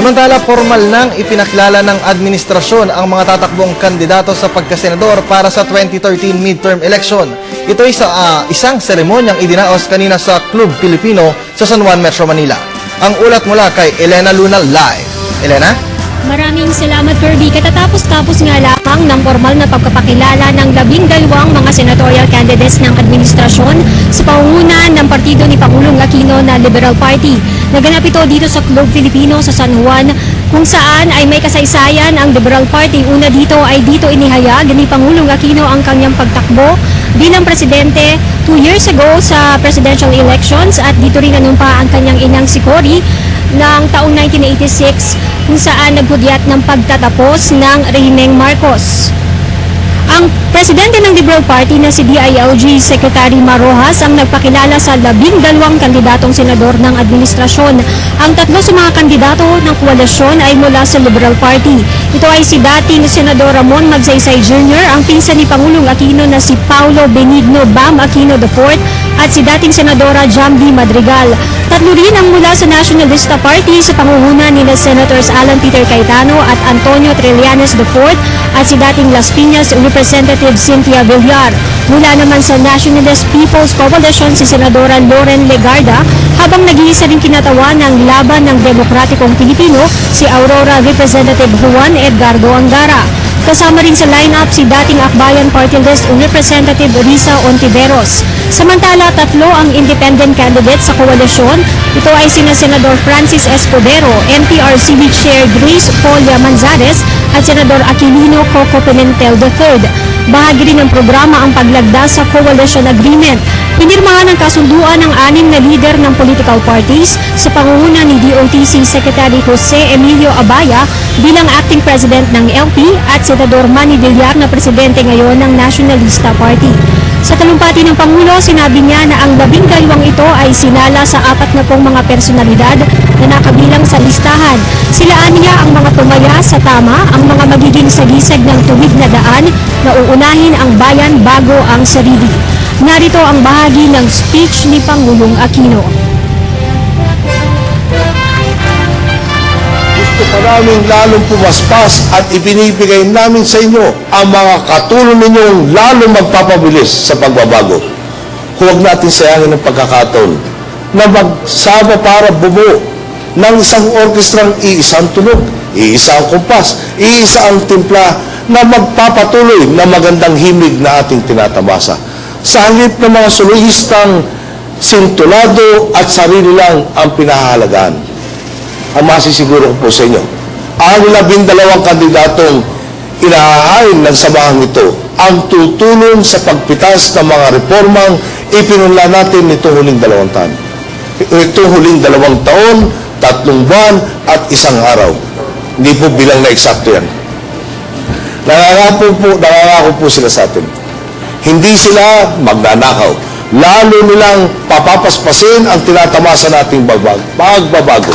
Samantala, formal nang ipinakilala ng administrasyon ang mga tatakbong kandidato sa pagkasenador para sa 2013 midterm election. Ito ay sa ah, isang seremonyang idinaos kanina sa Club Filipino sa San Juan, Metro Manila. Ang ulat mula kay Elena Luna Live. Elena? Maraming salamat Kirby. Katatapos-tapos nga lamang ng formal na pagpapakilala ng labing dalawang mga senatorial candidates ng administrasyon sa pangunguna ng partido ni Pangulong Aquino na Liberal Party. Naganap ito dito sa Club Filipino sa San Juan kung saan ay may kasaysayan ang Liberal Party. Una dito ay dito inihayag ni Pangulong Aquino ang kanyang pagtakbo bilang presidente two years ago sa presidential elections at dito rin nanumpa ang kanyang inang si Cory ng taong 1986 kung saan naghudyat ng pagtatapos ng Rehimeng Marcos. Ang presidente ng Liberal Party na si DILG Secretary Marojas ang nagpakilala sa labing dalawang kandidatong senador ng administrasyon. Ang tatlo sa mga kandidato ng koalisyon ay mula sa Liberal Party. Ito ay si dating Senador Ramon Magsaysay Jr., ang pinsan ni Pangulong Aquino na si Paulo Benigno Bam Aquino IV at si dating Senadora Jambi Madrigal. Tatlo rin ang mula sa Nationalista Party sa pangunguna ni Senators Alan Peter Cayetano at Antonio Trillanes IV at si dating Las Piñas Representative Cynthia Villar. Mula naman sa Nationalist People's Coalition si Senadora Loren Legarda habang nag-iisa rin kinatawa ng laban ng Demokratikong Pilipino si Aurora Representative Juan Edgardo Angara. Kasama rin sa lineup si dating Akbayan Party List Representative Risa Ontiveros. Samantala, tatlo ang independent candidates sa koalisyon. Ito ay sina Senador Francis Escudero, NPRCB Chair Grace Polia Manzares at Senador Aquilino Coco Pimentel III. Bahagi rin ng programa ang paglagda sa coalition agreement. Pinirmahan ang kasunduan ng anim na leader ng political parties sa pangunguna ni DOTC Secretary Jose Emilio Abaya bilang acting president ng LP at Senador Manny Villar na presidente ngayon ng Nationalista Party. Sa talumpati ng Pangulo, sinabi niya na ang labing dalawang ito ay sinala sa apat na pong mga personalidad na nakabilang sa listahan. Silaan niya ang mga tumaya sa tama, ang mga magiging sagisag ng tuwid na daan na uunahin ang bayan bago ang sarili. Narito ang bahagi ng speech ni Pangulong Aquino. gusto pa namin lalong pumaspas at ibinibigay namin sa inyo ang mga katulong ninyong lalong magpapabilis sa pagbabago. Huwag natin sayangin ang pagkakataon na magsama para bumuo ng isang orkestrang iisang tunog, iisa ang kumpas, iisa ang timpla na magpapatuloy na magandang himig na ating tinatamasa. Sa halip ng mga soloistang sintulado at sarili lang ang pinahahalagaan ang masisiguro ko po sa inyo. Ang labindalawang kandidatong inahain ng samahang ito ang tutulong sa pagpitas ng mga reformang ipinunla natin nitong huling dalawang taon. Itong huling dalawang taon, tatlong buwan at isang araw. Hindi po bilang na eksakto yan. Nangangako po, nangangako po sila sa atin. Hindi sila magnanakaw. Lalo nilang papapaspasin ang tinatamasa nating babag, pagbabago.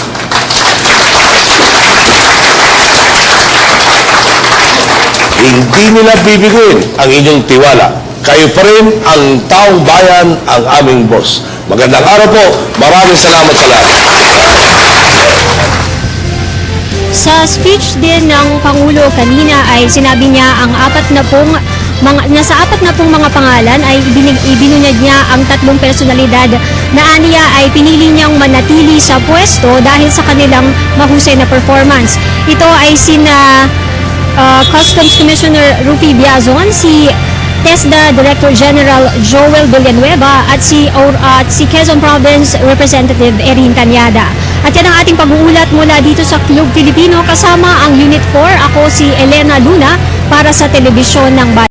Hindi nila bibiguin ang inyong tiwala. Kayo pa rin ang taong bayan, ang aming boss. Magandang araw po. Maraming salamat sa lahat. Sa speech din ng Pangulo kanina ay sinabi niya ang apat na pong mga, nasa apat na pong mga pangalan ay ibinig, ibinunyag niya ang tatlong personalidad na aniya ay pinili niyang manatili sa pwesto dahil sa kanilang mahusay na performance. Ito ay sina uh, Customs Commissioner Rupi Biazon, si TESDA Director General Joel Villanueva at si, or, at si Quezon Province Representative Erin Tanyada. At yan ang ating pag-uulat mula dito sa Club Filipino kasama ang Unit 4. Ako si Elena Luna para sa Telebisyon ng Bayan.